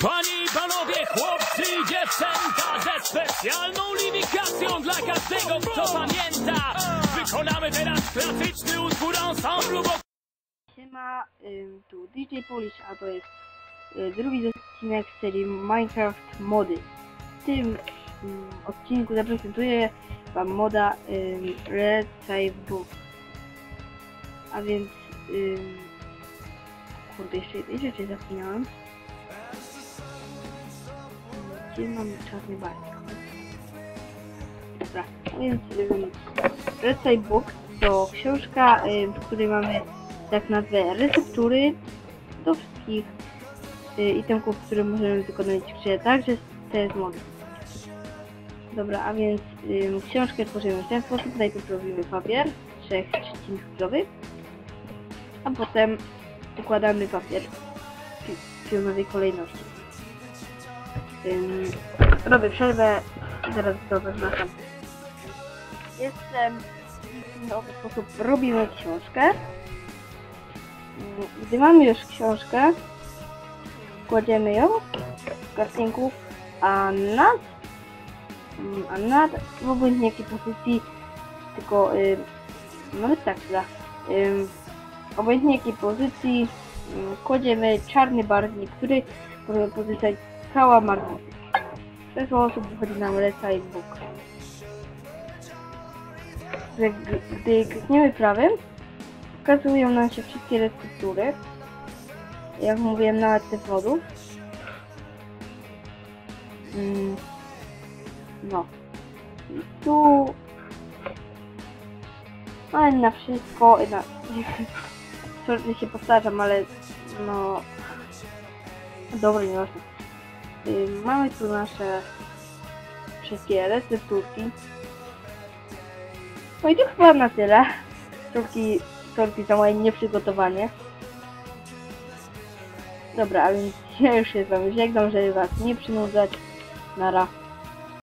Panie i panowie, chłopcy i dziewczęta Ze specjalną liwikacją dla każdego, kto pamięta Wykonamy teraz klasyczny utwór ensemblu wok- Siema, ym, tu DJ Polish, a to jest y, drugi odcinek z serii Minecraft Mody. W tym ym, odcinku zaprezentuję Wam moda ym, Red Save Book. A więc, ym, kurde, jeszcze jednej rzeczy zapomniałem. Ym, Gdzie mam czarny barwnik? Dobra, więc ym, Red Save Book to książka, ym, w której mamy tak nazwę receptury do wszystkich y, itemków, które możemy wykonać w grze, także to jest mod. Dobra, a więc książkę tworzymy w ten sposób. Najpierw robimy papier, trzech trzcin a potem układamy papier w pi- pionowej kolejności. Ym, robię przerwę i zaraz to zaznaczam. Jestem w owy sposób robimy książkę. Gdy mamy już książkę, kładziemy ją w kartinku, a nad, a nad w obojętnie jakiej pozycji, tylko y, nawet tak da, y, obojętnie jakiej pozycji y, kładziemy czarny barwnik, który może pozostać cała. W ten sposób wychodzi nam Let's Book. Gdy, gdy klikniemy prawym, pokazują nam się wszystkie receptury. Jak mówiłem, nawet tych wodów. Mm, No. I tu... Ale na wszystko... Na... Sorry, się powtarzam, ale... No... Dobra, nie ważne. Y, Mamy tu nasze wszystkie recepturki. No i to chyba na tyle. Sorki, sorki za moje nieprzygotowanie. Dobra, a więc ja już się z wami żegnam, żeby was nie przynudzać. Nara.